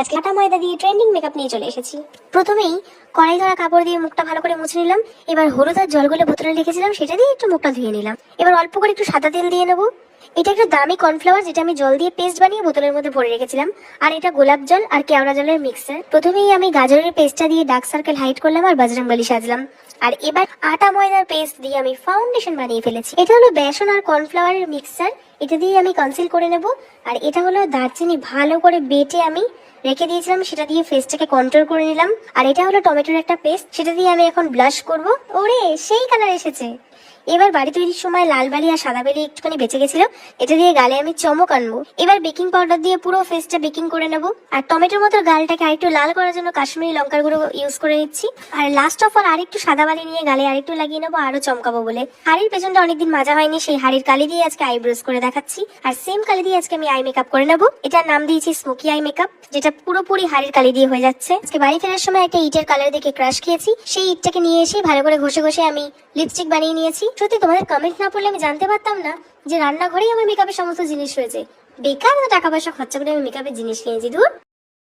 আজকে আটা ময়দা দিয়ে ট্রেন্ডিং মেকআপ নিয়ে চলে এসেছি। প্রথমেই কড়াই ধরা কাপড় দিয়ে মুখটা ভালো করে মুছে নিলাম। এবার হলুদ আর জলগুলো বোতলে রেখেছিলাম, সেটা দিয়ে একটু মুখটা ধুয়ে নিলাম। এবার অল্প করে একটু সাদা তেল দিয়ে নেব। এটা একটা দামি কর্নফ্লাওয়ার যেটা আমি জল দিয়ে পেস্ট বানিয়ে বোতলের মধ্যে ভরে রেখেছিলাম। আর এটা গোলাপ জল আর কেওড়া জলের মিক্সার প্রথমেই আমি গাজরের পেস্টটা দিয়ে ডার্ক সার্কেল হাইট করলাম আর বজরংবলী সাজলাম। আর এবার আটা ময়দার পেস্ট দিয়ে আমি ফাউন্ডেশন বানিয়ে ফেলেছি। এটা হলো বেসন আর কর্নফ্লাওয়ারের মিক্সার এটা দিয়ে আমি কনসিল করে নেব। আর এটা হলো দারচিনি ভালো করে বেটে আমি রেখে দিয়েছিলাম। সেটা দিয়ে ফেসটাকে কন্ট্রোল করে নিলাম। আর এটা হলো টমেটোর একটা পেস্ট সেটা দিয়ে আমি এখন ব্লাশ করব। ওরে, সেই কালার এসেছে। এবার বাড়ি তৈরির সময় লাল বালি আর সাদা বালি একটুখানি বেঁচে গেছিল, এটা দিয়ে গালে আমি চমক আনব। এবার বেকিং পাউডার দিয়ে পুরো ফেসটা বেকিং করে নেব। আর টমেটোর মতো গালটাকে আরেকটু লাল করার জন্য কাশ্মীরি লঙ্কার গুঁড়ো ইউজ করে নিচ্ছি। আর লাস্ট অফ অল আরেকটু সাদা বালি নিয়ে গালে আরেকটু লাগিয়ে নেব, আরও চমকাবো বলে। হাড়ির পেছনটা অনেকদিন মাজা হয়নি, সেই হাড়ির কালি দিয়ে আজকে আইব্রোজ করে দেখাচ্ছি। আর সেম কালি দিয়ে আজকে আমি আই মেকআপ করে নেব। এটার নাম দিয়েছি স্মোকি আই মেকআপ যেটা পুরোপুরি হাড়ির কালি দিয়ে হয়ে যাচ্ছে। আজকে বাড়ি ফেরার সময় একটা ইটের কালার দেখে ক্রাশ খেয়েছি। সেই ইটটাকে নিয়ে এসে ভালো করে ঘষে ঘষে আমি লিপস্টিক বানিয়ে নিয়েছি। সত্যি, তোমাদের কমেন্ট না পড়লে আমি জানতে পারতাম না যে রান্নাঘরেই আমার মেকআপের সমস্ত জিনিস রয়েছে। বেকার টাকা পয়সা খরচা করে আমি মেকআপের জিনিস কিনেছি দূর